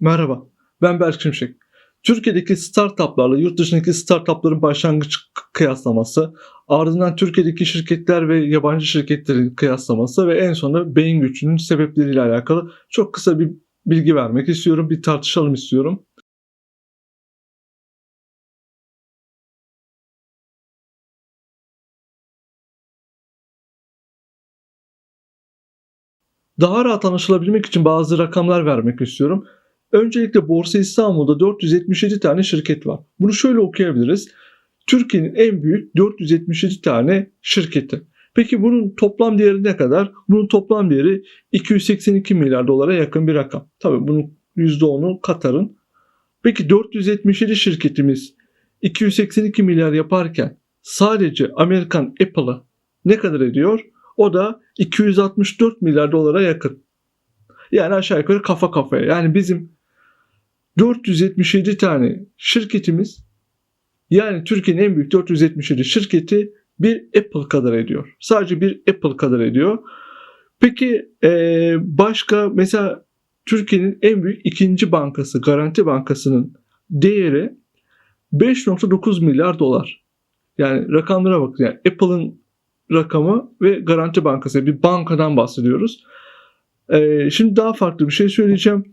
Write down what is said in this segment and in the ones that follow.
Merhaba, ben Berk Şimşek. Türkiye'deki startuplarla yurt dışındaki startupların başlangıç kıyaslaması, ardından Türkiye'deki şirketler ve yabancı şirketlerin kıyaslaması ve en sonunda beyin göçünün sebepleriyle alakalı çok kısa bir bilgi vermek istiyorum, bir tartışalım istiyorum. Daha rahat anlaşılabilmek için bazı rakamlar vermek istiyorum. Öncelikle Borsa İstanbul'da 477 tane şirket var. Bunu şöyle okuyabiliriz. Türkiye'nin en büyük 477 tane şirketi. Peki bunun toplam değeri ne kadar? Bunun toplam değeri 282 milyar dolara yakın bir rakam. Tabii bunun %10'u Katar'ın. Peki 477 şirketimiz 282 milyar yaparken sadece Amerikan Apple'ı ne kadar ediyor? O da 264 milyar dolara yakın. Yani aşağı yukarı kafa kafaya. Yani bizim 477 tane şirketimiz yani Türkiye'nin en büyük 477 şirketi bir Apple kadar ediyor. Sadece bir Apple kadar ediyor. Peki eee, başka mesela Türkiye'nin en büyük ikinci bankası Garanti Bankası'nın değeri 5.9 milyar dolar. Yani rakamlara bakın. Yani Apple'ın rakamı ve Garanti Bankası bir bankadan bahsediyoruz. Ee, şimdi daha farklı bir şey söyleyeceğim.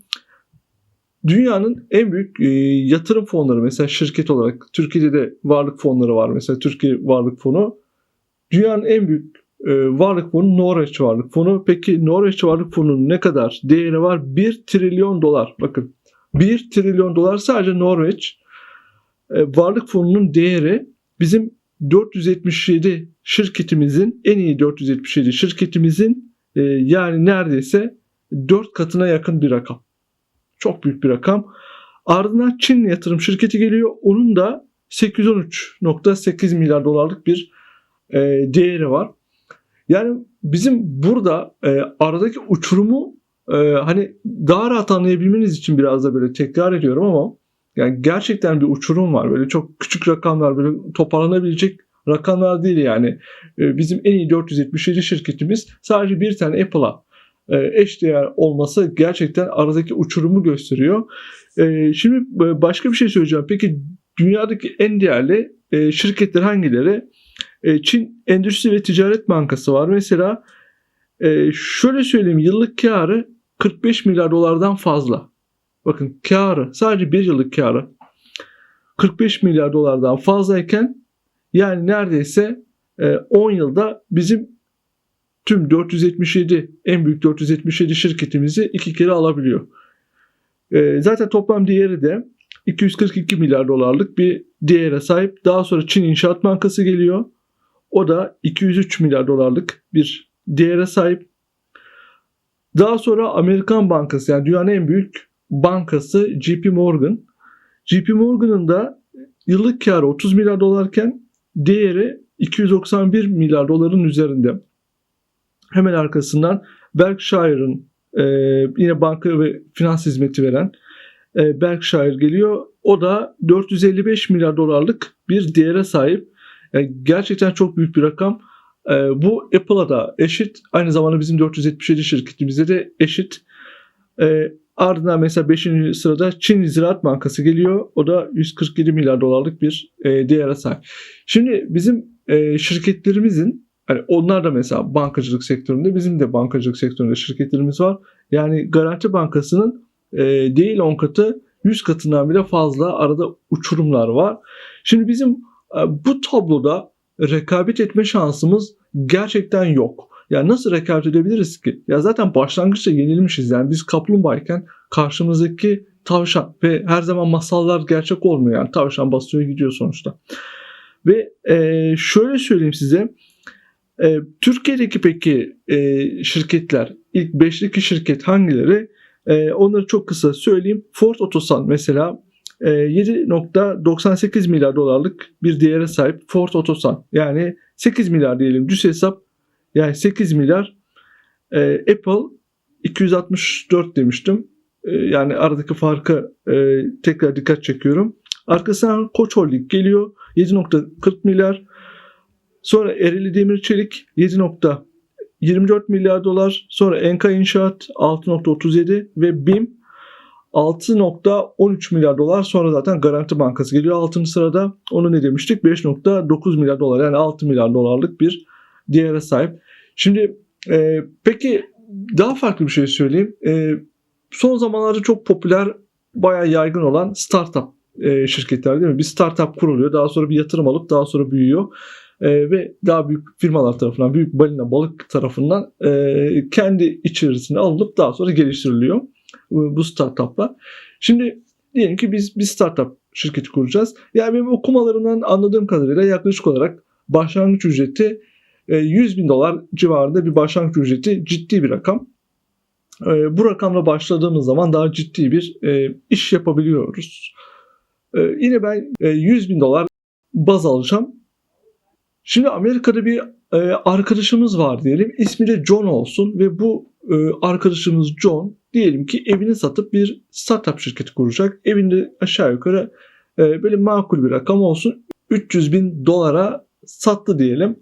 Dünyanın en büyük e, yatırım fonları mesela şirket olarak Türkiye'de de varlık fonları var. Mesela Türkiye Varlık Fonu. Dünyanın en büyük e, varlık fonu Norveç Varlık Fonu. Peki Norveç Varlık Fonu'nun ne kadar değeri var? 1 trilyon dolar. Bakın 1 trilyon dolar sadece Norveç e, Varlık Fonu'nun değeri bizim 477 şirketimizin en iyi 477 şirketimizin e, yani neredeyse 4 katına yakın bir rakam. Çok büyük bir rakam. Ardından Çin yatırım şirketi geliyor. Onun da 813.8 milyar dolarlık bir e, değeri var. Yani bizim burada e, aradaki uçurumu e, hani daha rahat anlayabilmeniz için biraz da böyle tekrar ediyorum ama yani gerçekten bir uçurum var. Böyle çok küçük rakamlar böyle toparlanabilecek rakamlar değil yani. E, bizim en iyi 477 şirketimiz sadece bir tane Apple'a eşdeğer olması gerçekten aradaki uçurumu gösteriyor. E, Şimdi e, başka bir şey söyleyeceğim. Peki dünyadaki en değerli e, şirketler hangileri? E, Çin Endüstri ve Ticaret Bankası var. Mesela e, şöyle söyleyeyim yıllık karı 45 milyar dolardan fazla. Bakın karı sadece bir yıllık karı 45 milyar dolardan fazlayken yani neredeyse e, 10 yılda bizim tüm 477 en büyük 477 şirketimizi iki kere alabiliyor. E, zaten toplam değeri de 242 milyar dolarlık bir değere sahip. Daha sonra Çin İnşaat Bankası geliyor. O da 203 milyar dolarlık bir değere sahip. Daha sonra Amerikan Bankası yani dünyanın en büyük bankası JP Morgan. JP Morgan'ın da yıllık karı 30 milyar dolarken değeri 291 milyar doların üzerinde. Hemen arkasından Berkshire'ın e, yine banka ve finans hizmeti veren e, Berkshire geliyor. O da 455 milyar dolarlık bir değere sahip. Yani gerçekten çok büyük bir rakam. E, bu Apple'a da eşit. Aynı zamanda bizim 477 şirketimize de eşit. E, ardından mesela 5. sırada Çin Ziraat Bankası geliyor. O da 147 milyar dolarlık bir e, değere sahip. Şimdi bizim e, şirketlerimizin hani onlar da mesela bankacılık sektöründe bizim de bankacılık sektöründe şirketlerimiz var. Yani Garanti Bankası'nın e, değil 10 katı 100 katından bile fazla arada uçurumlar var. Şimdi bizim e, bu tabloda rekabet etme şansımız gerçekten yok. Yani nasıl rekabet edebiliriz ki? Ya zaten başlangıçta yenilmişiz. Yani biz kaplumbağayken karşımızdaki tavşan ve her zaman masallar gerçek olmuyor. Yani tavşan basıyor gidiyor sonuçta. Ve e, şöyle söyleyeyim size. E, Türkiye'deki peki e, şirketler, ilk 5'teki şirket hangileri? E, onları çok kısa söyleyeyim. Ford Otosan mesela e, 7.98 milyar dolarlık bir değere sahip Ford Otosan. Yani 8 milyar diyelim düz hesap. Yani 8 milyar. E, Apple 264 demiştim. E, yani aradaki farkı e, tekrar dikkat çekiyorum. Arkasından Koç Holding geliyor. 7.40 milyar. Sonra Ereğli Demir Çelik 7.24 milyar dolar. Sonra Enka İnşaat 6.37 ve BİM 6.13 milyar dolar sonra zaten Garanti Bankası geliyor 6. sırada. Onu ne demiştik? 5.9 milyar dolar yani 6 milyar dolarlık bir değere sahip. Şimdi e, peki daha farklı bir şey söyleyeyim. E, son zamanlarda çok popüler, bayağı yaygın olan startup e, şirketler değil mi? Bir startup kuruluyor. Daha sonra bir yatırım alıp daha sonra büyüyor. E, ve daha büyük firmalar tarafından, büyük balina balık tarafından e, kendi içerisine alınıp daha sonra geliştiriliyor bu startuplar. Şimdi diyelim ki biz bir startup şirketi kuracağız. Yani benim okumalarımdan anladığım kadarıyla yaklaşık olarak başlangıç ücreti e, 100 bin dolar civarında bir başlangıç ücreti ciddi bir rakam. E, Bu rakamla başladığımız zaman daha ciddi bir e, iş yapabiliyoruz. E, Yine ben e, 100 bin dolar baz alacağım. Şimdi Amerika'da bir e, arkadaşımız var diyelim. İsmi de John olsun ve bu e, arkadaşımız John diyelim ki evini satıp bir startup şirketi kuracak. Evinde aşağı yukarı e, böyle makul bir rakam olsun. 300 bin dolara sattı diyelim.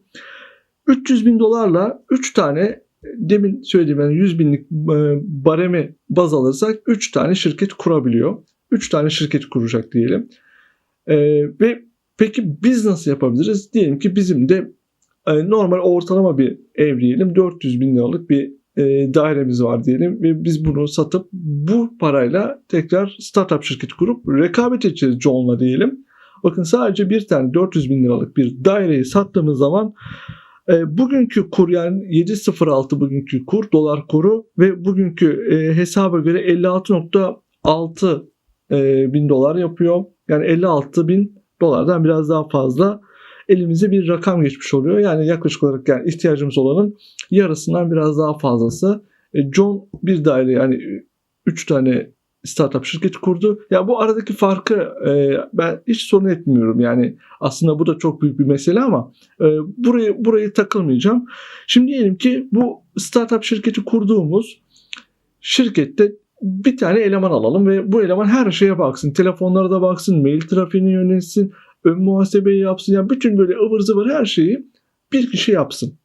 300 bin dolarla 3 tane demin söylediğim yani 100 binlik e, baremi baz alırsak 3 tane şirket kurabiliyor. 3 tane şirket kuracak diyelim. E, ve peki biz nasıl yapabiliriz? Diyelim ki bizim de e, normal ortalama bir ev diyelim 400 bin liralık bir e, dairemiz var diyelim ve biz bunu satıp bu parayla tekrar startup şirketi kurup rekabet edeceğiz John'la diyelim. Bakın sadece bir tane 400 bin liralık bir daireyi sattığımız zaman e, bugünkü kur yani 7.06 bugünkü kur dolar kuru ve bugünkü e, hesaba göre 56.6 e, bin dolar yapıyor. Yani 56 bin dolardan biraz daha fazla elimize bir rakam geçmiş oluyor. Yani yaklaşık olarak yani ihtiyacımız olanın yarısından biraz daha fazlası. E, John bir daire yani 3 tane startup şirketi kurdu. Ya bu aradaki farkı e, ben hiç sorun etmiyorum. Yani aslında bu da çok büyük bir mesele ama e, burayı burayı takılmayacağım. Şimdi diyelim ki bu startup şirketi kurduğumuz şirkette bir tane eleman alalım ve bu eleman her şeye baksın. Telefonlara da baksın, mail trafiğini yönetsin, ön muhasebeyi yapsın. Yani bütün böyle ıvır zıvır her şeyi bir kişi yapsın.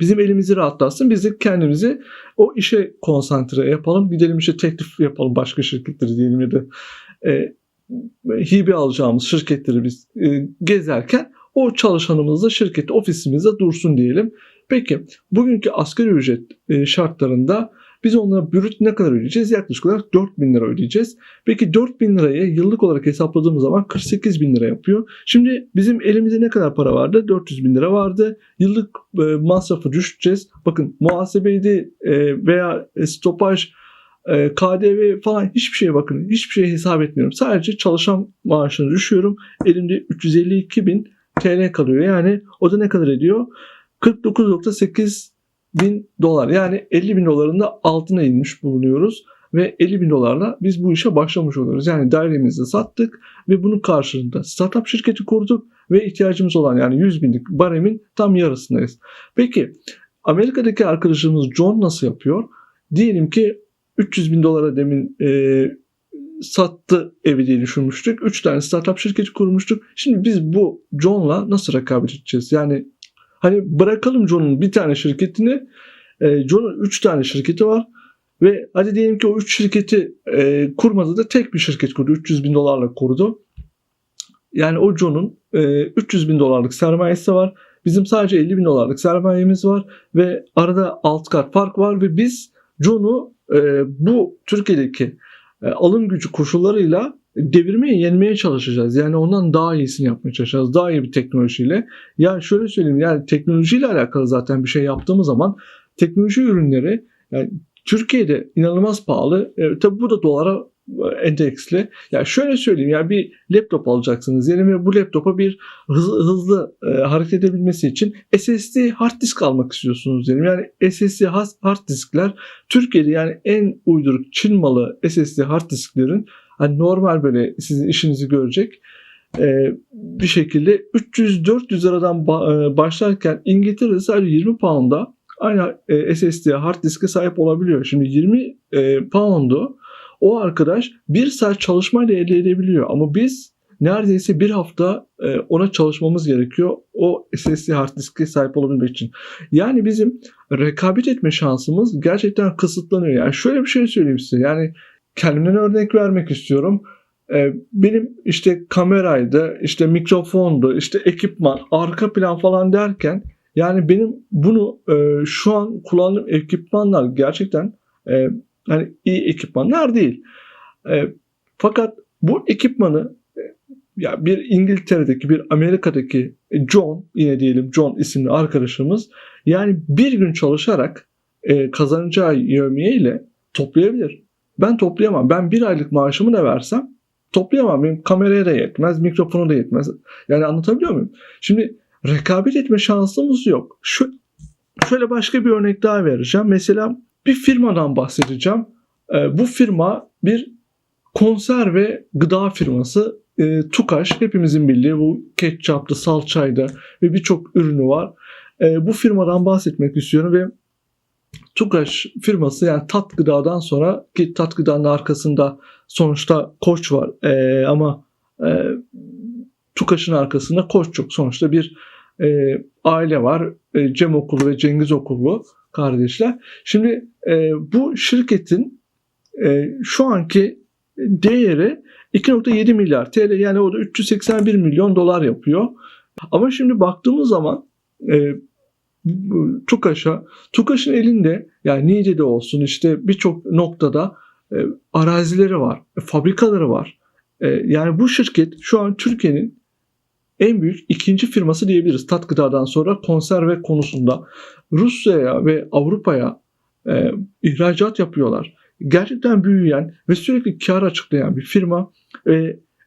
Bizim elimizi rahatlatsın. Biz de kendimizi o işe konsantre yapalım. Gidelim işte teklif yapalım başka şirketleri diyelim ya da e, hibe alacağımız şirketleri biz e, gezerken o çalışanımız da şirkette ofisimizde dursun diyelim. Peki bugünkü asgari ücret e, şartlarında biz onlara brüt ne kadar ödeyeceğiz? Yaklaşık olarak 4 bin lira ödeyeceğiz. Peki 4 bin lirayı yıllık olarak hesapladığımız zaman 48 bin lira yapıyor. Şimdi bizim elimizde ne kadar para vardı? 400 bin lira vardı. Yıllık e, masrafı düşeceğiz. Bakın muhasebeydi e, veya stopaj e, KDV falan hiçbir şeye bakın. Hiçbir şeye hesap etmiyorum. Sadece çalışan maaşını düşüyorum. Elimde 352 bin TL kalıyor. Yani o da ne kadar ediyor? 49.8 bin dolar yani 50 bin doların da altına inmiş bulunuyoruz ve 50 bin dolarla biz bu işe başlamış oluyoruz. Yani dairemizi sattık ve bunun karşılığında startup şirketi kurduk ve ihtiyacımız olan yani 100 binlik baremin tam yarısındayız. Peki Amerika'daki arkadaşımız John nasıl yapıyor? Diyelim ki 300 bin dolara demin e, sattı evi diye düşünmüştük. 3 tane startup şirketi kurmuştuk. Şimdi biz bu John'la nasıl rekabet edeceğiz? Yani Hani bırakalım John'un bir tane şirketini. E, John'un 3 tane şirketi var. Ve hadi diyelim ki o 3 şirketi e, kurmadı da tek bir şirket kurdu. 300 bin dolarla kurdu. Yani o John'un e, 300 bin dolarlık sermayesi var. Bizim sadece 50 bin dolarlık sermayemiz var. Ve arada alt kat fark var. Ve biz John'u e, bu Türkiye'deki e, alım gücü koşullarıyla devirmeye yenmeye çalışacağız. Yani ondan daha iyisini yapmaya çalışacağız. Daha iyi bir teknolojiyle. Ya şöyle söyleyeyim yani teknolojiyle alakalı zaten bir şey yaptığımız zaman teknoloji ürünleri yani Türkiye'de inanılmaz pahalı. E, tabii bu da dolara endeksli. Ya şöyle söyleyeyim ya bir laptop alacaksınız. Yani bu laptopa bir hızlı, hızlı e, hareket edebilmesi için SSD hard disk almak istiyorsunuz diyelim. Yani SSD hard diskler Türkiye'de yani en uyduruk Çin malı SSD hard disklerin hani normal böyle sizin işinizi görecek e, bir şekilde 300-400 liradan e, başlarken İngiltere'de sadece 20 pound'a aynı e, SSD hard diske sahip olabiliyor. Şimdi 20 e, pound'u o arkadaş bir saat çalışmayla elde edebiliyor. Ama biz neredeyse bir hafta e, ona çalışmamız gerekiyor o SSD hard diske sahip olabilmek için. Yani bizim rekabet etme şansımız gerçekten kısıtlanıyor. Yani şöyle bir şey söyleyeyim size. Yani kendimden örnek vermek istiyorum. E, benim işte kameraydı, işte mikrofondu, işte ekipman, arka plan falan derken yani benim bunu e, şu an kullandığım ekipmanlar gerçekten hani iyi ekipmanlar değil. E, fakat bu ekipmanı e, ya bir İngiltere'deki bir Amerika'daki John yine diyelim John isimli arkadaşımız yani bir gün çalışarak e, kazanacağı yevmiye ile toplayabilir. Ben toplayamam. Ben bir aylık maaşımı ne versem toplayamam. Benim kameraya da yetmez, mikrofonu da yetmez. Yani anlatabiliyor muyum? Şimdi rekabet etme şansımız yok. Şu, şöyle başka bir örnek daha vereceğim. Mesela bir firmadan bahsedeceğim. E, bu firma bir konserve gıda firması e, Tukaş hepimizin bildiği bu ketçaplı, salçaydı ve birçok ürünü var. E, bu firmadan bahsetmek istiyorum ve Tukaş firması yani tat gıdadan sonra ki tat gıdanın arkasında sonuçta koç var e, ama e, Tukaş'ın arkasında koç yok. Sonuçta bir e, aile var. E, Cem Okulu ve Cengiz Okulu kardeşler. Şimdi e, bu şirketin e, şu anki değeri 2.7 milyar TL yani o da 381 milyon dolar yapıyor. Ama şimdi baktığımız zaman e, TUKAŞ'a, TUKAŞ'ın elinde yani Niğde'de olsun işte birçok noktada e, arazileri var, e, fabrikaları var. E, yani bu şirket şu an Türkiye'nin en büyük ikinci firması diyebiliriz tat gıdadan sonra konserve konusunda. Rusya'ya ve Avrupa'ya e, ihracat yapıyorlar. Gerçekten büyüyen ve sürekli kar açıklayan bir firma. E,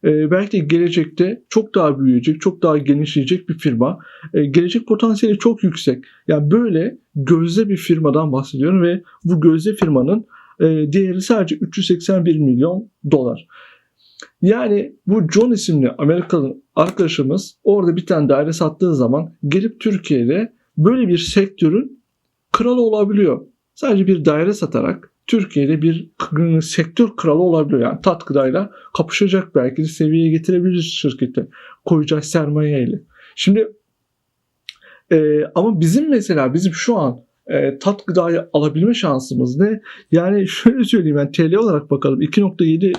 e, belki de gelecekte çok daha büyüyecek, çok daha genişleyecek bir firma. E, gelecek potansiyeli çok yüksek. Yani böyle gözde bir firmadan bahsediyorum ve bu gözde firmanın e, değeri sadece 381 milyon dolar. Yani bu John isimli Amerikalı arkadaşımız orada bir tane daire sattığı zaman gelip Türkiye'de böyle bir sektörün kralı olabiliyor. Sadece bir daire satarak Türkiye'de bir sektör kralı olabiliyor. Yani tat gıdayla kapışacak belki de seviyeye getirebilir şirketi koyacak sermayeyle. Şimdi e, ama bizim mesela bizim şu an e, tat gıdayı alabilme şansımız ne? Yani şöyle söyleyeyim yani TL olarak bakalım 2.7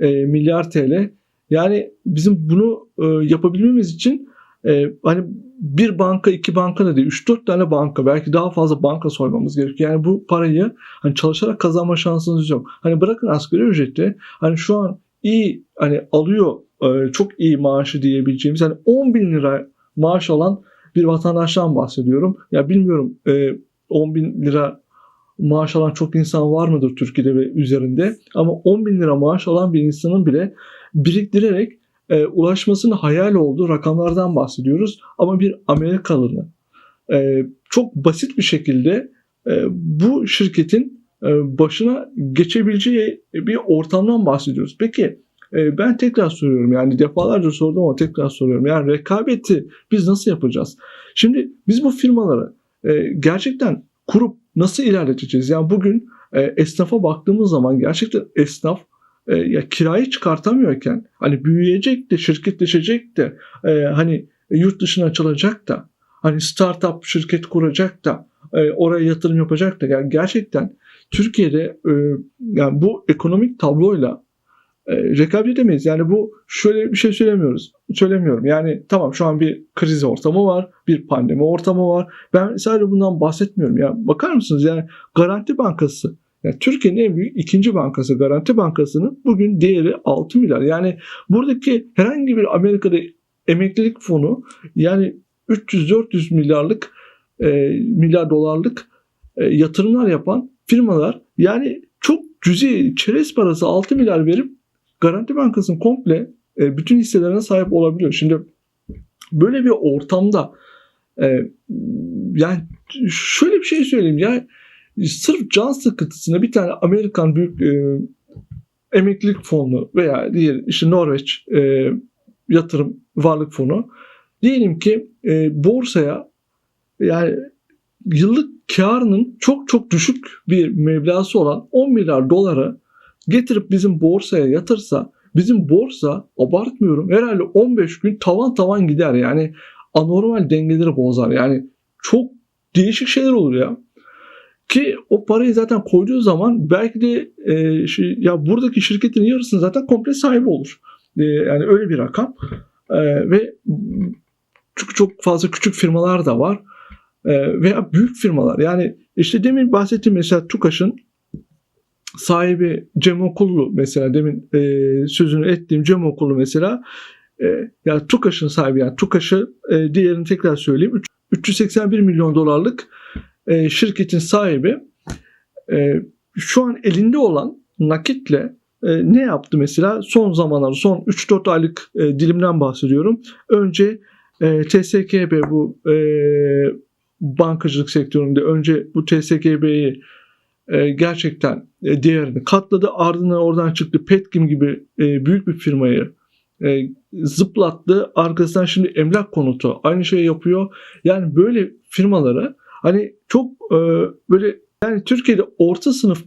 e, milyar TL. Yani bizim bunu e, yapabilmemiz için e, hani bir banka, iki banka da değil, 3-4 tane banka, belki daha fazla banka soymamız gerekiyor. Yani bu parayı hani çalışarak kazanma şansınız yok. Hani bırakın asgari ücreti, hani şu an iyi hani alıyor e, çok iyi maaşı diyebileceğimiz hani 10 bin lira maaş alan bir vatandaştan bahsediyorum. Ya bilmiyorum e, 10 bin lira maaş alan çok insan var mıdır Türkiye'de ve üzerinde ama 10 bin lira maaş alan bir insanın bile biriktirerek e, ulaşmasının hayal olduğu rakamlardan bahsediyoruz. Ama bir Amerikalının e, çok basit bir şekilde e, bu şirketin e, başına geçebileceği bir ortamdan bahsediyoruz. Peki e, ben tekrar soruyorum yani defalarca sordum ama tekrar soruyorum. Yani rekabeti biz nasıl yapacağız? Şimdi biz bu firmaları e, gerçekten kurup nasıl ilerleteceğiz? Yani bugün e, esnafa baktığımız zaman gerçekten esnaf e, ya kirayı çıkartamıyorken hani büyüyecek de şirketleşecek de e, hani yurt dışına açılacak da hani startup şirket kuracak da e, oraya yatırım yapacak da yani gerçekten Türkiye'de e, yani bu ekonomik tabloyla rekabet edemeyiz. Yani bu şöyle bir şey söylemiyoruz. Söylemiyorum. Yani tamam şu an bir kriz ortamı var, bir pandemi ortamı var. Ben sadece bundan bahsetmiyorum. Ya bakar mısınız? Yani Garanti Bankası yani Türkiye'nin en büyük ikinci bankası Garanti Bankası'nın bugün değeri 6 milyar. Yani buradaki herhangi bir Amerika'da emeklilik fonu yani 300-400 milyarlık e, milyar dolarlık e, yatırımlar yapan firmalar yani çok cüzi çerez parası 6 milyar verip Garanti Bankası'nın komple e, bütün hisselerine sahip olabiliyor. Şimdi böyle bir ortamda e, yani şöyle bir şey söyleyeyim ya sırf can sıkıntısına bir tane Amerikan büyük e, emeklilik fonu veya diğer işte Norveç e, yatırım varlık fonu diyelim ki e, borsaya yani yıllık karının çok çok düşük bir meblası olan 10 milyar doları getirip bizim borsaya yatırsa bizim borsa abartmıyorum herhalde 15 gün tavan tavan gider yani anormal dengeleri bozar yani çok değişik şeyler olur ya. Ki o parayı zaten koyduğu zaman belki de e, şey, ya buradaki şirketin yarısının zaten komple sahibi olur. E, yani öyle bir rakam. E, ve çok çok fazla küçük firmalar da var. E, veya büyük firmalar. Yani işte demin bahsettiğim mesela TUKAŞ'ın sahibi Cem Okullu mesela demin e, sözünü ettiğim Cem Okullu mesela e, ya TUKAŞ'ın sahibi yani TUKAŞ'ı e, diğerini tekrar söyleyeyim 381 milyon dolarlık e, şirketin sahibi e, şu an elinde olan nakitle e, ne yaptı mesela son zamanlarda son 3-4 aylık e, dilimden bahsediyorum. Önce e, TSKB bu e, bankacılık sektöründe önce bu TSKB'yi e, gerçekten e, değerini katladı. Ardından oradan çıktı Petkim gibi e, büyük bir firmayı zıplattı. Arkasından şimdi emlak konutu aynı şeyi yapıyor. Yani böyle firmalara hani çok böyle yani Türkiye'de orta sınıf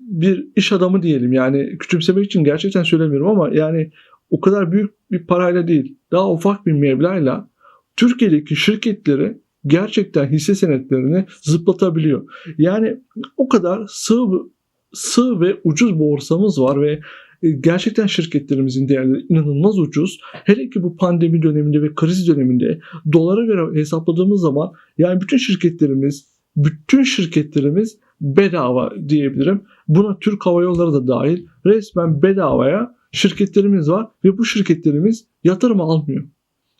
bir iş adamı diyelim yani küçümsemek için gerçekten söylemiyorum ama yani o kadar büyük bir parayla değil daha ufak bir meblağla Türkiye'deki şirketleri gerçekten hisse senetlerini zıplatabiliyor. Yani o kadar sığ, sığ ve ucuz borsamız var ve e, gerçekten şirketlerimizin değerleri inanılmaz ucuz. Hele ki bu pandemi döneminde ve kriz döneminde dolara göre hesapladığımız zaman yani bütün şirketlerimiz bütün şirketlerimiz bedava diyebilirim. Buna Türk Hava Yolları da dahil resmen bedavaya şirketlerimiz var ve bu şirketlerimiz yatırım almıyor.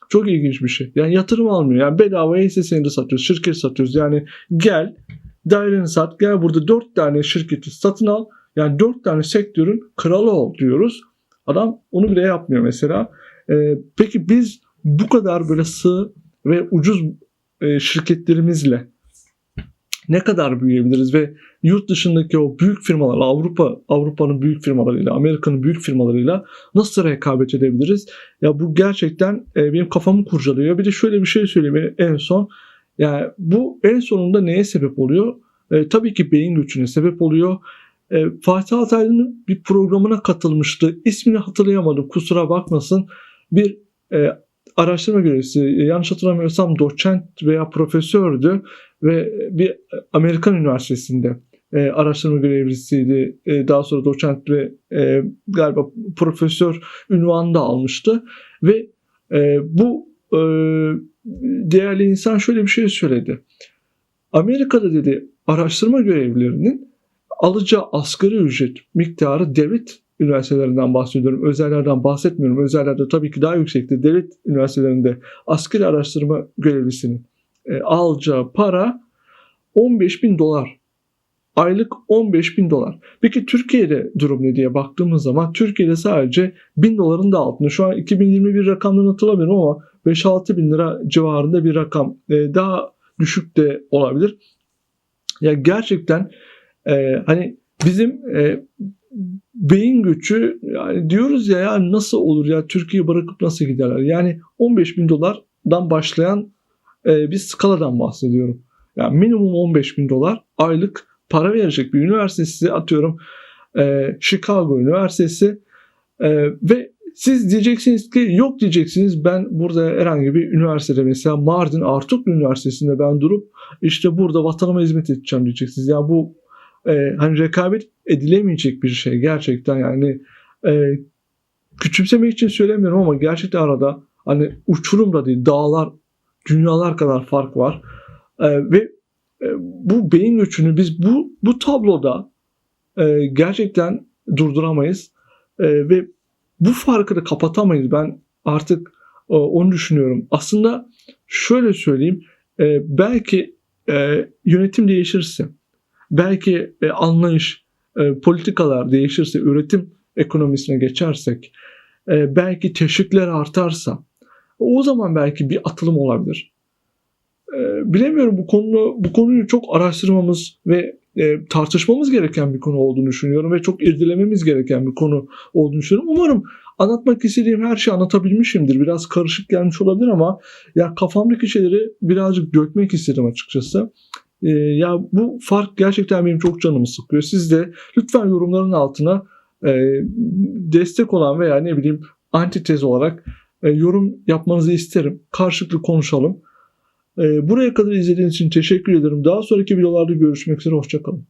Çok ilginç bir şey. Yani yatırım almıyor. Yani bedavaya hisse senedi satıyoruz, şirket satıyoruz. Yani gel daireni sat, gel burada dört tane şirketi satın al. Yani dört tane sektörün kralı ol diyoruz. Adam onu bile yapmıyor mesela. Ee, peki biz bu kadar böyle sığ ve ucuz e, şirketlerimizle ne kadar büyüyebiliriz ve yurt dışındaki o büyük firmalar Avrupa Avrupa'nın büyük firmalarıyla Amerika'nın büyük firmalarıyla nasıl rekabet edebiliriz? Ya bu gerçekten e, benim kafamı kurcalıyor. Bir de şöyle bir şey söyleyeyim en son. Yani bu en sonunda neye sebep oluyor? E, tabii ki beyin göçüne sebep oluyor. E, Fatih Altaylı'nın bir programına katılmıştı. İsmini hatırlayamadım kusura bakmasın. Bir e, araştırma görevlisi yanlış hatırlamıyorsam doçent veya profesördü ve bir Amerikan üniversitesinde e, araştırma görevlisiydi. E, daha sonra doçent ve e, galiba profesör ünvanı da almıştı ve e, bu e, değerli insan şöyle bir şey söyledi. Amerika'da dedi araştırma görevlilerinin alacağı asgari ücret miktarı devlet üniversitelerinden bahsediyorum. Özellerden bahsetmiyorum. Özellerde tabii ki daha yüksektir. Devlet üniversitelerinde askeri araştırma görevlisinin e, alacağı para 15 bin dolar. Aylık 15 bin dolar. Peki Türkiye'de durum ne diye baktığımız zaman Türkiye'de sadece 1000 doların da altında. Şu an 2021 rakamlarını hatırlamıyorum ama 5-6 bin lira civarında bir rakam. E, daha düşük de olabilir. Ya gerçekten e, hani bizim e, beyin göçü yani diyoruz ya ya nasıl olur ya Türkiye'yi bırakıp nasıl giderler? Yani 15 bin dolardan başlayan e, bir skaladan bahsediyorum. Yani minimum 15 bin dolar aylık para verecek bir üniversitesi atıyorum e, Chicago Üniversitesi e, ve siz diyeceksiniz ki yok diyeceksiniz ben burada herhangi bir üniversitede mesela Mardin Artuklu Üniversitesi'nde ben durup işte burada vatanıma hizmet edeceğim diyeceksiniz. Yani bu e, hani rekabet edilemeyecek bir şey gerçekten yani e, küçümsemek için söylemiyorum ama gerçekten arada hani uçurum da değil dağlar dünyalar kadar fark var. E, ve e, bu beyin göçünü biz bu bu tabloda e, gerçekten durduramayız. E, ve bu farkı da kapatamayız. Ben artık e, onu düşünüyorum. Aslında şöyle söyleyeyim e, belki e, yönetim değişirse belki e, anlayış, e, politikalar değişirse, üretim ekonomisine geçersek, e, belki teşvikler artarsa o zaman belki bir atılım olabilir. E, bilemiyorum bu konu bu konuyu çok araştırmamız ve tartışmamız gereken bir konu olduğunu düşünüyorum ve çok irdelememiz gereken bir konu olduğunu düşünüyorum. Umarım anlatmak istediğim her şeyi anlatabilmişimdir. Biraz karışık gelmiş olabilir ama ya kafamdaki şeyleri birazcık dökmek istedim açıkçası. E, ya bu fark gerçekten benim çok canımı sıkıyor. Siz de lütfen yorumların altına e, destek olan veya ne bileyim antitez olarak e, yorum yapmanızı isterim. Karşılıklı konuşalım. Ee, buraya kadar izlediğiniz için teşekkür ederim. Daha sonraki videolarda görüşmek üzere. Hoşçakalın.